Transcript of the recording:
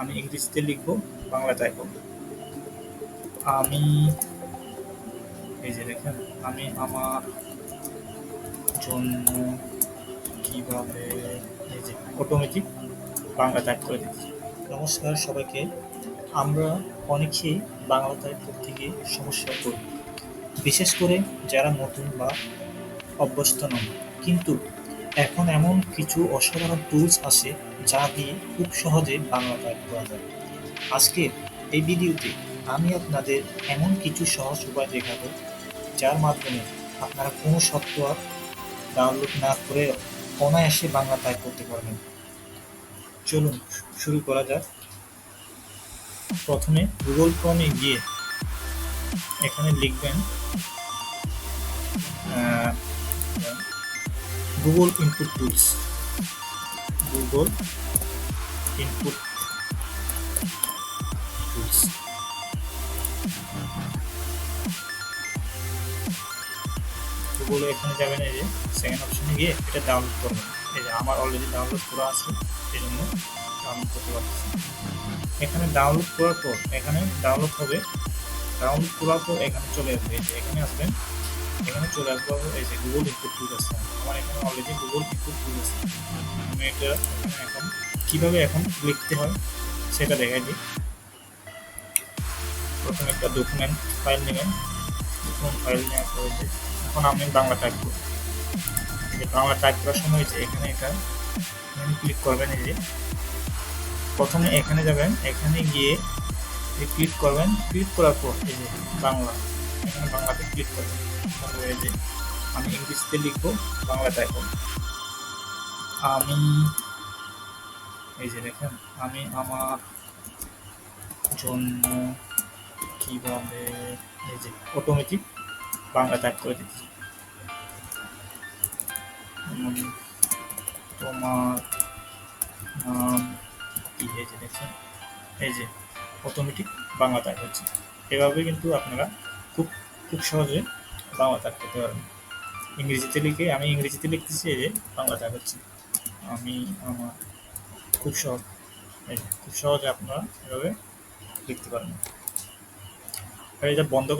আমি ইংরেজিতে লিখব বাংলা টাইপ আমি, এই যে দেখেন, আমি আমার জন্য কীভাবে, এই যে অটোমেটিক বাংলা টাইপ করে দিচ্ছি। নমস্কার সবাইকে। আমরা অনেকেই বাংলা টাইপ করতে গিয়ে সমস্যা করি বিশেষ করে যারা নতুন বা অভ্যস্ত নন। কিন্তু এখন এমন কিছু অসাধারণ টুলস আছে যা দিয়ে খুব সহজে বাংলা টাইপ করা যায়। আজকে এই ভিডিওতে আমি আপনাদের এমন কিছু সহজ উপায় দেখাবো, যার মাধ্যমে আপনারা কোনো সফটওয়্যার ডাউনলোড না করে অনায়াসে বাংলা টাইপ করতে পারবেন। চলুন শুরু করা যাক। প্রথমে গুগল ক্রমে গিয়ে এখানে লিখবেন Google input tools input tools গুগলে এখানে যাবেন এই যে সেকেন্ড অপশনে গিয়ে এটা ডাউনলোড করবেন এই যে আমার অলরেডি ডাউনলোড করা আছে, এই জন্য ডাউনলোড করতে পারছি। এখানে ডাউনলোড করার পর, এখানে ডাউনলোড হবে। ডাউনলোড করার পর এখানে চলে আসবে। যে এখানে আসবেন। এখানে চলে আসব এই যে গুগল ইনপুট টুল আছে। আমার এখানে অলরেডি গুগল ইনপুট টুল আছে। আমি এটা এখন কীভাবে এখন লিখতে হয় সেটা দেখাই দিই। প্রথমে একটা ডকুমেন্ট ফাইল নেবেন। ডকুমেন্ট ফাইল নেওয়ার পরে এখন আমি বাংলা টাইপ করব। বাংলা টাইপ করার সময় যে এখানে এটা এখানে ক্লিক করবেন এই যে। প্রথমে এখানে যাবেন, এখানে গিয়ে ক্লিক করবেন। ক্লিক করার পর এই যে বাংলা। এখানে বাংলাতে ক্লিক করবেন তারপরে এই যে আমি ইংলিশতে লিখব বাংলা টাইপ করব আমি, এই যে দেখেন, আমি আমার জন্য কীভাবে, এই যে অটোমেটিক বাংলা টাইপ করে দিচ্ছি। তোমার নাম কি এই যে দেখছেন? এই যে অটোমেটিক বাংলা টাইপ হচ্ছে। এভাবে কিন্তু আপনারা খুব খুব সহজে বাংলা তাক পেতে পারেন ইংরেজিতে লিখে, আমি ইংরেজিতে লিখতেছি এই যে বাংলা তাক হচ্ছে। আমি আমার খুব সহজ খুব সহজে আপনারা এভাবে লিখতে পারেন এটা বন্ধ